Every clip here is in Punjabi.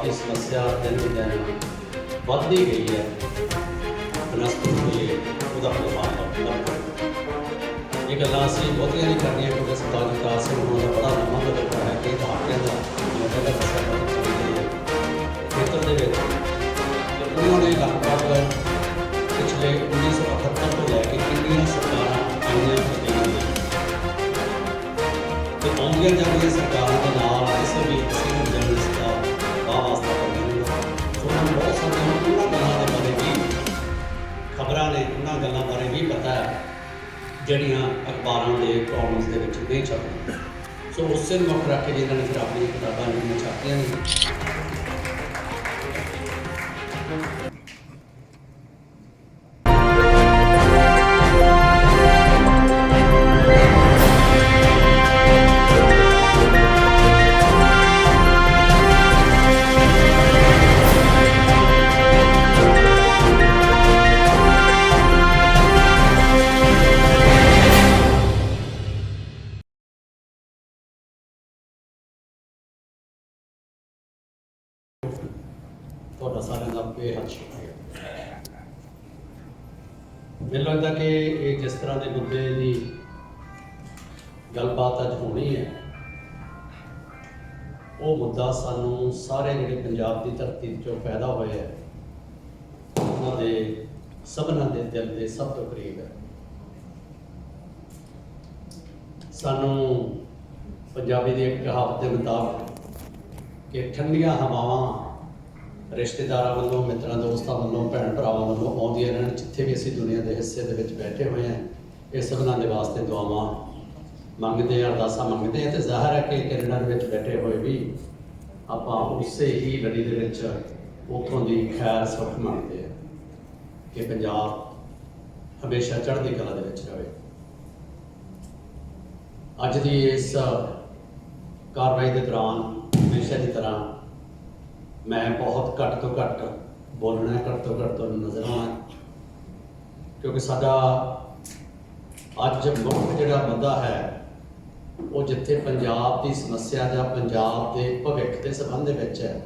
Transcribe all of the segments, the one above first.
ਪੰਜਾਬ ਦੀ ਸਮੱਸਿਆ ਦਿਨ ਵੀ ਦਿਨ ਵੱਧਦੀ ਗਈ ਹੈ ਬਨਸਪਤੀ ਦੇ ਉਹਦਾ ਪ੍ਰਭਾਵ ਲੱਗਦਾ ਇਹ ਗੱਲਾਂ ਅਸੀਂ ਬਹੁਤੀਆਂ ਨਹੀਂ ਕਰਨੀਆਂ ਕਿਉਂਕਿ ਸਰਦਾਰ ਜਗਤਾਰ ਸਿੰਘ ਹੋਣਾ ਦਾ ਬੜਾ ਲੰਮਾ ਤਜਰਬਾ ਹੈ ਕਿ ਦਹਾਕਿਆਂ ਦਾ ਮੈਂ ਪਹਿਲਾਂ ਦੱਸਿਆ ਕਿ ਖੇਤਰ ਦੇ ਵਿੱਚ ਤੇ ਉਹਨਾਂ ਨੇ ਲਗਭਗ ਪਿਛਲੇ 1978 ਤੋਂ ਲੈ ਕੇ ਕਿੰਨੀਆਂ ਸਰਕਾਰਾਂ ਆਈਆਂ ਤੇ ਗਈਆਂ ਤੇ ਆਉਂਦੀਆਂ ਜਾਂਦੀਆਂ ਸਰਕਾਰਾਂ ਖਬਰਾਂ ਉਹਨਾਂ ਗੱਲਾਂ ਬਾਰੇ ਵੀ ਪਤਾ ਹੈ, ਜਿਹੜੀਆਂ ਅਖਬਾਰਾਂ ਦੇ ਕਾਲਮਸ ਦੇ ਵਿੱਚ ਨਹੀਂ ਛਪਦੀਆਂ। ਸੋ ਉਸੇ ਨੂੰ ਮੁੱਖ ਰੱਖ ਕੇ ਜਿਹਨਾਂ ਨੇ ਫਿਰ ਆਪਣੀਆਂ ਕਿਤਾਬਾਂ ਜਿਹੜੀਆਂ ਛਾਪੀਆਂ ਨੇ ਤੁਹਾਡਾ ਸਾਰਿਆਂ ਦਾ ਬੇਹੱਦ ਸ਼ੁਕਰੀਆ ਮੈਨੂੰ ਲੱਗਦਾ ਕਿ ਇਹ ਜਿਸ ਤਰ੍ਹਾਂ ਦੇ ਮੁੱਦੇ ਦੀ ਗੱਲਬਾਤ ਅੱਜ ਹੋਣੀ ਹੈ, ਉਹ ਮੁੱਦਾ ਸਾਨੂੰ ਸਾਰੇ ਜਿਹੜੇ ਪੰਜਾਬ ਦੀ ਧਰਤੀ ਚੋਂ ਪੈਦਾ ਹੋਏ ਹੈ ਉਹਨਾਂ ਦੇ ਸਭਨਾਂ ਦੇ ਦਿਲ ਦੇ ਸਭ ਤੋਂ ਕਰੀਬ ਹੈ। ਸਾਨੂੰ ਪੰਜਾਬੀ ਦੀ ਇੱਕ ਕਹਾਵਤ ਦੇ ਮੁਤਾਬਕ ਕਿ ਠੰਡੀਆਂ ਹਵਾਵਾਂ ਰਿਸ਼ਤੇਦਾਰਾਂ ਵੱਲੋਂ, ਮਿੱਤਰਾਂ ਦੋਸਤਾਂ ਵੱਲੋਂ, ਭੈਣ ਭਰਾਵਾਂ ਵੱਲੋਂ ਆਉਂਦੀਆਂ ਰਹਿਣ, ਜਿੱਥੇ ਵੀ ਅਸੀਂ ਦੁਨੀਆ ਦੇ ਹਿੱਸੇ ਦੇ ਵਿੱਚ ਬੈਠੇ ਹੋਏ ਹਾਂ, ਇਹ ਸਭਨਾਂ ਦੇ ਵਾਸਤੇ ਦੁਆਵਾਂ ਮੰਗਦੇ ਹਾਂ, ਅਰਦਾਸਾਂ ਮੰਗਦੇ ਹਾਂ ਤੇ ਜ਼ਾਹਰ ਹੈ ਕਿ ਕੈਨੇਡਾ ਦੇ ਵਿੱਚ ਬੈਠੇ ਹੋਏ ਵੀ ਆਪਾਂ ਉਸੇ ਹੀ ਲੜੀ ਦੇ ਵਿੱਚ ਉੱਥੋਂ ਦੀ ਖੈਰ ਸੁੱਖ ਮੰਗਦੇ ਹਾਂ ਕਿ ਪੰਜਾਬ ਹਮੇਸ਼ਾ ਚੜ੍ਹਦੀ ਕਲਾ ਦੇ ਵਿੱਚ ਰਹੇ। ਅੱਜ ਦੀ ਇਸ ਕਾਰਵਾਈ ਦੇ ਦੌਰਾਨ ਹਮੇਸ਼ਾ ਦੀ ਤਰ੍ਹਾਂ ਮੈਂ ਬਹੁਤ ਘੱਟ ਤੋਂ ਘੱਟ ਬੋਲਣਾ ਘੱਟ ਤੋਂ ਘੱਟ ਤੁਹਾਨੂੰ ਨਜ਼ਰ ਆਉਣਾ ਕਿਉਂਕਿ ਸਾਡਾ ਅੱਜ ਮੁੱਖ ਜਿਹੜਾ ਮੁੱਦਾ ਹੈ, ਉਹ ਜਿੱਥੇ ਪੰਜਾਬ ਦੀ ਸਮੱਸਿਆ ਜਾਂ ਪੰਜਾਬ ਦੇ ਭਵਿੱਖ ਦੇ ਸੰਬੰਧ ਦੇ ਵਿੱਚ ਹੈ,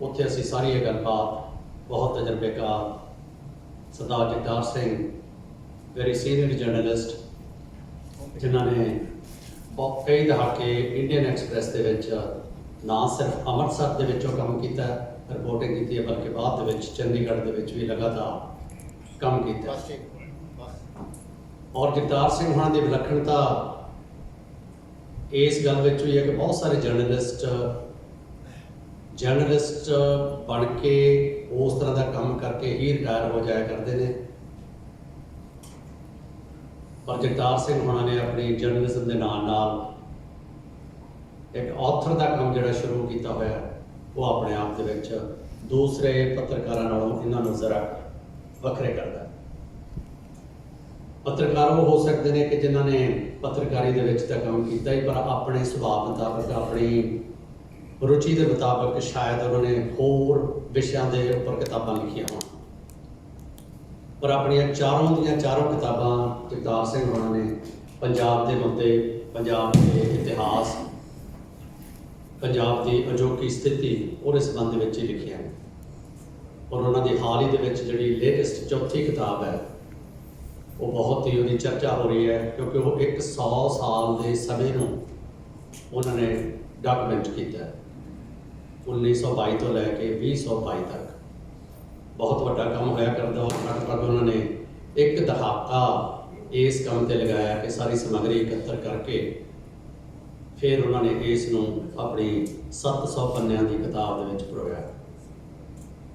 ਉੱਥੇ ਅਸੀਂ ਸਾਰੀ ਇਹ ਗੱਲਬਾਤ ਬਹੁਤ ਤਜਰਬੇਕਾਰ Sardar Jagtar Singh very senior journalist ਜਿਨ੍ਹਾਂ ਨੇ ਬਹੁਤ ਕਈ ਦਹਾਕੇ ਇੰਡੀਅਨ ਐਕਸਪ੍ਰੈਸ ਦੇ ਵਿੱਚ ਨਾ ਸਿਰਫ ਅੰਮ੍ਰਿਤਸਰ ਦੇ ਵਿੱਚੋਂ ਕੰਮ ਕੀਤਾ ਰਿਪੋਰਟਿੰਗ ਕੀਤੀ ਹੈ ਬਲਕਿ ਬਾਅਦ ਦੇ ਵਿੱਚ ਚੰਡੀਗੜ੍ਹ ਦੇ ਵਿੱਚ ਵੀ ਲਗਾਤਾਰ ਕੰਮ ਕੀਤਾ ਔਰ ਜਗਤਾਰ ਸਿੰਘ ਹੋਣਾ ਦੀ ਵਿਲੱਖਣਤਾ ਇਸ ਗੱਲ ਵਿੱਚ ਵੀ ਹੈ ਕਿ ਬਹੁਤ ਸਾਰੇ ਜਰਨਲਿਸਟ ਜਰਨਲਿਸਟ ਬਣ ਕੇ ਉਸ ਤਰ੍ਹਾਂ ਦਾ ਕੰਮ ਕਰਕੇ ਹੀ ਰਿਟਾਇਰ ਹੋ ਜਾਇਆ ਕਰਦੇ ਨੇ। ਪਰ ਜਗਤਾਰ ਸਿੰਘ ਹੋਣਾ ਨੇ ਆਪਣੀ ਜਰਨਲਿਜ਼ਮ ਦੇ ਨਾਲ ਨਾਲ ਇੱਕ ਆਥਰ ਦਾ ਕੰਮ ਜਿਹੜਾ ਸ਼ੁਰੂ ਕੀਤਾ ਹੋਇਆ, ਉਹ ਆਪਣੇ ਆਪ ਦੇ ਵਿੱਚ ਦੂਸਰੇ ਪੱਤਰਕਾਰਾਂ ਨਾਲੋਂ ਇਹਨਾਂ ਨੂੰ ਜ਼ਰਾ ਵੱਖਰੇ ਕਰਦਾ ਪੱਤਰਕਾਰ ਉਹ ਹੋ ਸਕਦੇ ਨੇ ਕਿ ਜਿਨ੍ਹਾਂ ਨੇ ਪੱਤਰਕਾਰੀ ਦੇ ਵਿੱਚ ਤਾਂ ਕੰਮ ਕੀਤਾ ਹੀ, ਪਰ ਆਪਣੇ ਸੁਭਾਅ ਮੁਤਾਬਕ, ਆਪਣੀ ਰੁਚੀ ਦੇ ਮੁਤਾਬਕ ਸ਼ਾਇਦ ਉਹਨਾਂ ਨੇ ਹੋਰ ਵਿਸ਼ਿਆਂ ਦੇ ਉੱਪਰ ਕਿਤਾਬਾਂ ਲਿਖੀਆਂ ਹੋਣ। ਪਰ ਆਪਣੀਆਂ ਚਾਰੋਂ ਦੀਆਂ ਚਾਰੋਂ ਕਿਤਾਬਾਂ ਜਗਤਾਰ ਸਿੰਘ ਹੋਣਾ ਨੇ ਪੰਜਾਬ ਦੇ ਮੁੱਦੇ, ਪੰਜਾਬ ਦੇ ਇਤਿਹਾਸ ਪੰਜਾਬ ਦੀ ਅਜੋਕੀ ਸਥਿਤੀ ਉਹਦੇ ਸੰਬੰਧ ਵਿੱਚ ਹੀ ਲਿਖੀਆਂ ਨੇ ਔਰ ਉਹਨਾਂ ਦੀ ਹਾਲ ਹੀ ਦੇ ਵਿੱਚ ਜਿਹੜੀ ਲੇਟੈਸਟ ਚੌਥੀ ਕਿਤਾਬ ਹੈ, ਉਹ ਬਹੁਤ ਹੀ ਉਹਦੀ ਚਰਚਾ ਹੋ ਰਹੀ ਹੈ ਕਿਉਂਕਿ ਉਹ ਇੱਕ 100 ਸਾਲ ਦੇ ਸਮੇਂ ਨੂੰ ਉਹਨਾਂ ਨੇ ਡਾਕੂਮੈਂਟ ਕੀਤਾ ਹੈ। 1922 ਤੋਂ ਲੈ ਕੇ 2022 ਤੱਕ। ਬਹੁਤ ਵੱਡਾ ਕੰਮ ਹੋਇਆ ਕਰਦਾ ਔਰ ਲਗਭਗ ਉਹਨਾਂ ਨੇ ਇੱਕ ਦਹਾਕਾ ਇਸ ਕੰਮ ਤੇ ਲਗਾਇਆ ਕਿ ਸਾਰੀ ਸਮੱਗਰੀ ਇਕੱਤਰ ਕਰਕੇ ਫਿਰ ਉਹਨਾਂ ਨੇ ਇਸ ਨੂੰ ਆਪਣੀ 700 ਪੰਨਿਆਂ ਦੀ ਕਿਤਾਬ ਦੇ ਵਿੱਚ ਪਰੋਇਆ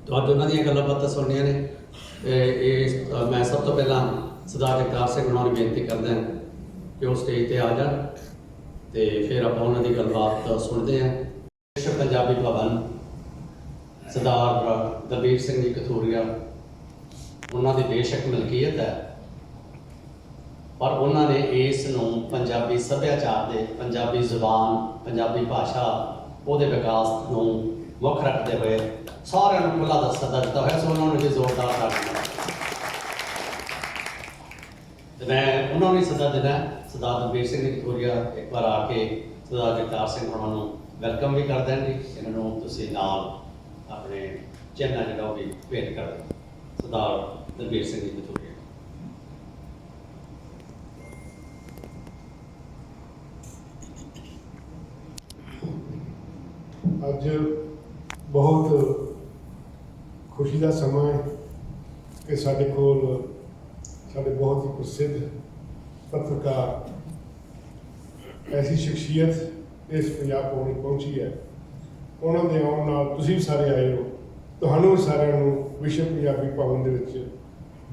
ਤੁਹਾਡੇ ਉਹਨਾਂ ਦੀਆਂ ਗੱਲਾਂ ਬਾਤਾਂ ਸੁਣਨੀਆਂ ਨੇ। ਇਹ ਇਹ ਮੈਂ ਸਭ ਤੋਂ ਪਹਿਲਾਂ ਸਰਦਾਰ ਜਗਤਾਰ ਸਿੰਘ ਉਹਨਾਂ ਨੂੰ ਬੇਨਤੀ ਕਰਦਾ ਕਿ ਉਹ ਸਟੇਜ ਤੇ ਆ ਜਾਣ ਤੇ ਫਿਰ ਆਪਾਂ ਉਹਨਾਂ ਦੀ ਗੱਲਬਾਤ ਸੁਣਦੇ ਹਾਂ। ਵਿਸ਼ਵ ਪੰਜਾਬੀ ਭਵਨ, ਸਰਦਾਰ ਦਲਬੀਰ ਸਿੰਘ ਜੀ ਕਥੂਰੀਆ, ਉਹਨਾਂ ਦੀ ਬੇਸ਼ੱਕ ਮਲਕੀਅਤ ਹੈ। ਪਰ ਉਹਨਾਂ ਨੇ ਇਸ ਨੂੰ ਪੰਜਾਬੀ ਸੱਭਿਆਚਾਰ ਦੇ, ਪੰਜਾਬੀ ਜ਼ੁਬਾਨ, ਪੰਜਾਬੀ ਭਾਸ਼ਾ, ਉਹਦੇ ਵਿਕਾਸ ਨੂੰ ਮੁੱਖ ਰੱਖਦੇ ਹੋਏ ਸਾਰਿਆਂ ਨੂੰ ਖੁੱਲਾ ਦਾ ਸੱਦਾ ਦਿੱਤਾ ਹੋਇਆ, ਸੋ ਉਹਨਾਂ ਨੂੰ ਵੀ ਜ਼ੋਰਦਾਰ ਤਾੜੀਆਂ ਤੇ ਮੈਂ ਉਹਨਾਂ ਨੂੰ ਹੀ ਸੱਦਾ ਦੇਣਾ ਸਰਦਾਰ ਦਲਬੀਰ ਸਿੰਘ ਜੀ ਕਥੂਰੀਆ ਇੱਕ ਵਾਰ ਆ ਕੇ ਸਰਦਾਰ ਜਗਤਾਰ ਸਿੰਘ ਉਹਨਾਂ ਨੂੰ ਵੈਲਕਮ ਵੀ ਕਰ ਦੇਣ ਇਹਨਾਂ ਨੂੰ ਤੁਸੀਂ ਨਾਲ ਆਪਣੇ ਚਿੰਨ੍ਹ ਜਿਹੜਾ ਉਹ ਵੀ ਭੇਟ ਕਰਦੇ ਸਰਦਾਰ ਦਲਬੀਰ ਸਿੰਘ ਜੀ ਅੱਜ ਬਹੁਤ ਖੁਸ਼ੀ ਦਾ ਸਮਾਂ ਹੈ ਕਿ ਸਾਡੇ ਕੋਲ ਸਾਡੇ ਬਹੁਤ ਹੀ ਪ੍ਰਸਿੱਧ ਪੱਤਰਕਾਰ ਐਸੀ ਸ਼ਖਸੀਅਤ ਇਸ ਪੰਜਾਬ ਕੋਲ ਪਹੁੰਚੀ ਹੈ। ਉਹਨਾਂ ਦੇ ਆਉਣ ਨਾਲ ਤੁਸੀਂ ਵੀ ਸਾਰੇ ਆਏ ਹੋ। ਤੁਹਾਨੂੰ ਵੀ ਸਾਰਿਆਂ ਨੂੰ ਵਿਸ਼ਵ ਪੰਜਾਬੀ ਭਵਨ ਦੇ ਵਿੱਚ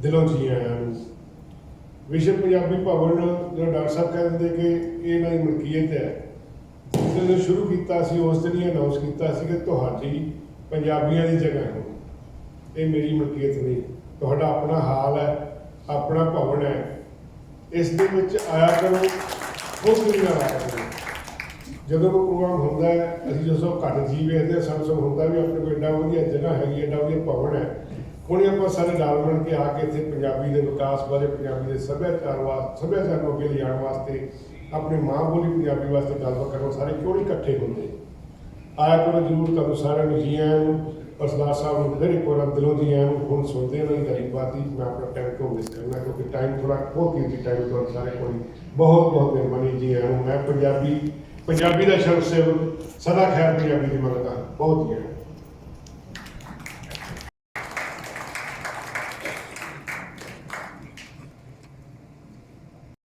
ਦਿਲੋਂ ਜੀ ਆਇਆਂ ਨੂੰ। ਵਿਸ਼ਵ ਪੰਜਾਬੀ ਭਵਨ ਜਿਹੜਾ ਡਾਕਟਰ ਸਾਹਿਬ ਕਹਿੰਦੇ ਕਿ ਇਹ ਇਹਨਾਂ ਦੀ ਮਲਕੀਅਤ ਹੈ। ਜਿਸ ਦਿਨ ਸ਼ੁਰੂ ਕੀਤਾ ਸੀ ਉਸ ਦਿਨ ਹੀ ਅਨਾਉਂਸ ਕੀਤਾ ਸੀ ਕਿ ਤੁਹਾਡੀ ਪੰਜਾਬੀਆਂ ਦੀ ਜਗ੍ਹਾ ਹੈ। ਇਹ ਮੇਰੀ ਮਲਕੀਅਤ ਨਹੀਂ ਤੁਹਾਡਾ ਆਪਣਾ ਹਾਲ ਹੈ ਆਪਣਾ ਭਵਨ ਹੈ। ਇਸ ਦੇ ਵਿੱਚ ਆਇਆ ਕਰੋ ਖੁਦ ਵੀ ਨਾ ਆਇਆ ਕਰੋ। ਜਦੋਂ ਕੋਈ ਪ੍ਰੋਗਰਾਮ ਹੁੰਦਾ ਹੈ ਅਸੀਂ ਜਦੋਂ ਘੱਟ ਜੀ ਵੇਖਦੇ ਹਾਂ, ਸਾਨੂੰ ਸਭ ਹੁੰਦਾ ਵੀ ਆਪਣੇ ਕੋਲ ਐਡਾ ਵਧੀਆ ਜਗ੍ਹਾ ਹੈਗੀ ਐਡਾ ਵਧੀਆ ਭਵਨ ਹੈ। ਹੁਣ ਆਪਾਂ ਸਾਰੇ ਨਾਲ ਮਿਲ ਕੇ ਆ ਕੇ ਇੱਥੇ ਪੰਜਾਬੀ ਦੇ ਵਿਕਾਸ ਬਾਰੇ ਪੰਜਾਬੀ ਦੇ ਸੱਭਿਆਚਾਰ ਵਾਸਤੇ ਸੱਭਿਆਚਾਰ ਨੂੰ ਅੱਗੇ ਲਿਆਉਣ ਵਾਸਤੇ ਆਪਣੀ ਮਾਂ ਬੋਲੀ ਪੰਜਾਬੀ ਵਾਸਤੇ ਗੱਲਬਾਤ ਕਰਨ ਸਾਰੇ ਕਿਉਂ ਨਹੀਂ ਇਕੱਠੇ ਹੁੰਦੇ? ਆਇਆ ਕਰੋ ਜਰੂਰ ਤੁਹਾਨੂੰ ਸਾਰਿਆਂ ਨੂੰ ਜੀ ਆਇਆਂ ਨੂੰ ਔਰ ਸਰਦਾਰ ਸਾਹਿਬ ਨੂੰ ਫਿਰ ਇੱਕ ਵਾਰ ਦਿਲੋਂ ਜੀ ਆਇਆਂ ਨੂੰ, ਹੁਣ ਸੁਣਦੇ ਨਹੀਂ ਗਰੀਬਾਤੀ ਮੈਂ ਆਪਣਾ ਟਾਈਮ ਕਿਉਂ ਵੇਸਟ ਕਰਨਾ, ਕਿਉਂਕਿ ਟਾਈਮ ਥੋੜਾ ਬਹੁਤ ਕੀਮਤੀ ਟਾਈਮ ਤੁਹਾਨੂੰ ਸਾਰੇ ਕੋਲ ਬਹੁਤ ਬਹੁਤ ਮਿਹਰਬਾਨੀ ਜੀ ਆਇਆਂ ਨੂੰ। ਮੈਂ ਪੰਜਾਬੀ ਪੰਜਾਬੀ ਦਾ ਸ਼ਬਦ ਸਦਾ ਖੈਰ ਪੰਜਾਬੀ ਦੀ ਮੰਗਦਾ, ਬਹੁਤ ਜੀ ਆਇਆਂ ਨੂੰ।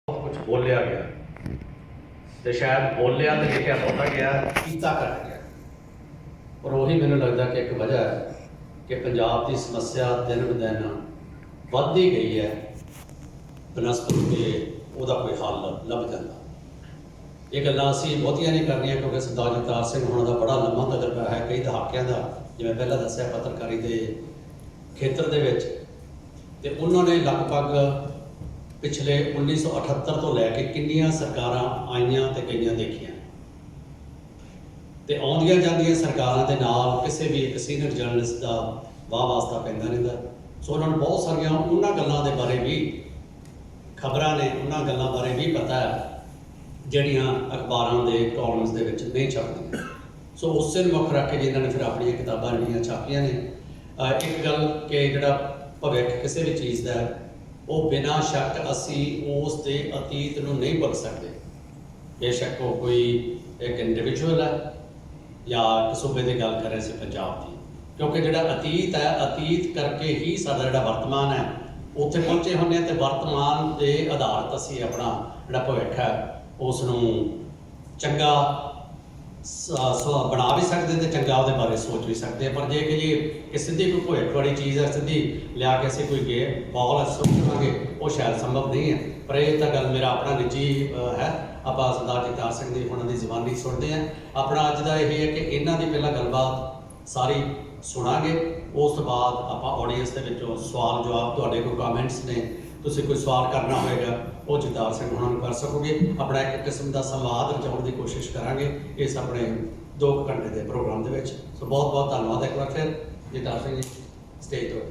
ਬਹੁਤ ਕੁਝ ਬੋਲਿਆ ਗਿਆ ਤੇ ਸ਼ਾਇਦ ਬੋਲਿਆ ਤੇ ਲਿਖਿਆ ਬਹੁਤਾ ਗਿਆ, ਕੀਤਾ ਘੱਟ ਗਿਆ ਪਰ ਉਹੀ ਮੈਨੂੰ ਲੱਗਦਾ ਕਿ ਇੱਕ ਵਜ੍ਹਾ ਹੈ ਕਿ ਪੰਜਾਬ ਦੀ ਸਮੱਸਿਆ ਦਿਨ ਬਦਿਨ ਵੱਧਦੀ ਗਈ ਹੈ। ਬਨਸਪਤੀ ਤੇ ਉਹਦਾ ਕੋਈ ਹੱਲ ਲੱਭ ਜਾਂਦਾ। ਇਹ ਗੱਲਾਂ ਅਸੀਂ ਬਹੁਤੀਆਂ ਨਹੀਂ ਕਰਨੀਆਂ ਕਿਉਂਕਿ ਸਰਦਾਰ ਜਗਤਾਰ ਸਿੰਘ ਹੋਣਾ ਦਾ ਬੜਾ ਲੰਮਾ ਤਜਰਬਾ ਹੈ, ਕਈ ਦਹਾਕਿਆਂ ਦਾ, ਜਿਵੇਂ ਪਹਿਲਾਂ ਦੱਸਿਆ ਪੱਤਰਕਾਰੀ ਦੇ ਖੇਤਰ ਦੇ ਵਿੱਚ। ਤੇ ਉਹਨਾਂ ਨੇ ਲਗਭਗ ਪਿਛਲੇ 1978 ਤੋਂ ਲੈ ਕੇ ਕਿੰਨੀਆਂ ਸਰਕਾਰਾਂ ਆਈਆਂ ਤੇ ਗਈਆਂ ਦੇਖੀਆਂ। ਤੇ ਆਉਂਦੀਆਂ ਜਾਂਦੀਆਂ ਸਰਕਾਰਾਂ ਦੇ ਨਾਲ ਕਿਸੇ ਵੀ ਇੱਕ ਸੀਨੀਅਰ ਜਰਨਲਿਸਟ ਦਾ ਵਾਹ ਵਾਸਤਾ ਪੈਂਦਾ ਰਹਿੰਦਾ। ਸੋ ਉਹਨਾਂ ਨੂੰ ਬਹੁਤ ਸਾਰੀਆਂ ਉਹਨਾਂ ਗੱਲਾਂ ਦੇ ਬਾਰੇ ਵੀ ਖਬਰਾਂ ਨੇ, ਉਹਨਾਂ ਗੱਲਾਂ ਬਾਰੇ ਵੀ ਪਤਾ ਹੈ, ਜਿਹੜੀਆਂ ਅਖਬਾਰਾਂ ਦੇ ਕਾਲਮਸ ਦੇ ਵਿੱਚ ਨਹੀਂ ਛਪਦੀਆਂ। ਸੋ ਉਸੇ ਨੂੰ ਮੁੱਖ ਰੱਖ ਕੇ ਜਿਨ੍ਹਾਂ ਨੇ ਫਿਰ ਆਪਣੀਆਂ ਕਿਤਾਬਾਂ ਜਿਹੜੀਆਂ ਛਾਪੀਆਂ ਨੇ ਇੱਕ ਗੱਲ ਕਿ ਜਿਹੜਾ ਭਵਿੱਖ ਕਿਸੇ ਵੀ ਚੀਜ਼ ਦਾ ਉਹ ਬਿਨਾਂ ਸ਼ੱਕ ਅਸੀਂ ਉਸ ਦੇ ਅਤੀਤ ਨੂੰ ਨਹੀਂ ਭੁੱਲ ਸਕਦੇ। ਬੇਸ਼ੱਕ ਉਹ ਕੋਈ ਇੱਕ ਇੰਡੀਵਿਜੂਅਲ ਹੈ ਜਾਂ ਇੱਕ ਸੂਬੇ ਦੀ ਗੱਲ ਕਰ ਰਹੇ ਸੀ ਪੰਜਾਬ ਦੀ। ਕਿਉਂਕਿ ਜਿਹੜਾ ਅਤੀਤ ਹੈ, ਅਤੀਤ ਕਰਕੇ ਹੀ ਸਾਡਾ ਜਿਹੜਾ ਵਰਤਮਾਨ ਹੈ, ਉੱਥੇ ਪਹੁੰਚੇ ਹੁੰਦੇ ਹਾਂ ਤੇ ਵਰਤਮਾਨ ਦੇ ਆਧਾਰਤ ਅਸੀਂ ਆਪਣਾ ਜਿਹੜਾ ਭਵਿੱਖ ਹੈ, ਉਸ ਨੂੰ ਚੰਗਾ ਬਣਾ ਵੀ ਸਕਦੇ ਤੇ ਚੰਗਾ ਉਹਦੇ ਬਾਰੇ ਸੋਚ ਵੀ ਸਕਦੇ ਹਾਂ। ਪਰ ਜੇ ਕਿ ਜੀ ਕਿ ਸਿੱਧੀ ਕੋਈ ਭਵਿੱਖ ਚੀਜ਼ ਹੈ ਸਿੱਧੀ ਲਿਆ ਕੇ ਅਸੀਂ ਕੋਈ ਗੇ ਬਾਲ ਸੋਚਾਂਗੇ ਉਹ ਸ਼ਾਇਦ ਸੰਭਵ ਨਹੀਂ ਹੈ ਪਰ ਇਹ ਤਾਂ ਗੱਲ ਮੇਰਾ ਆਪਣਾ ਨਿੱਜੀ ਹੈ। ਆਪਾਂ ਸਰਦਾਰ ਜਗਤਾਰ ਸਿੰਘ ਦੀ ਉਹਨਾਂ ਦੀ ਜ਼ਬਾਨੀ ਸੁਣਦੇ ਹਾਂ ਆਪਣਾ ਅੱਜ ਦਾ ਇਹ ਹੈ ਕਿ ਇਹਨਾਂ ਦੀ ਪਹਿਲਾਂ ਗੱਲਬਾਤ ਸਾਰੀ ਸੁਣਾਂਗੇ। ਉਸ ਤੋਂ ਬਾਅਦ ਆਪਾਂ ਆਡੀਅנס ਦੇ ਵਿੱਚੋਂ ਸਵਾਲ ਜਵਾਬ ਤੁਹਾਡੇ ਕੋਈ ਕਮੈਂਟਸ ਨੇ। ਤੁਸੀਂ ਕੋਈ ਸਵਾਲ ਕਰਨਾ ਹੋਏਗਾ, ਉਹ ਜਗਤਾਰ ਸਿੰਘ ਉਹਨਾਂ ਨੂੰ ਕਰ ਸਕੋਗੇ। ਆਪਣਾ ਇੱਕ ਕਿਸਮ ਦਾ ਸੰਵਾਦ ਰਚਾਉਣ ਦੀ ਕੋਸ਼ਿਸ਼ ਕਰਾਂਗੇ ਇਸ ਆਪਣੇ 2 ਘੰਟੇ ਦੇ ਪ੍ਰੋਗਰਾਮ ਦੇ ਵਿੱਚ। ਸੋ ਬਹੁਤ ਬਹੁਤ ਧੰਨਵਾਦ ਇੱਕ ਵਾਰ ਫਿਰ। ਜਗਤਾਰ ਸਿੰਘ ਜੀ ਸਟੇਜ ਤੋਂ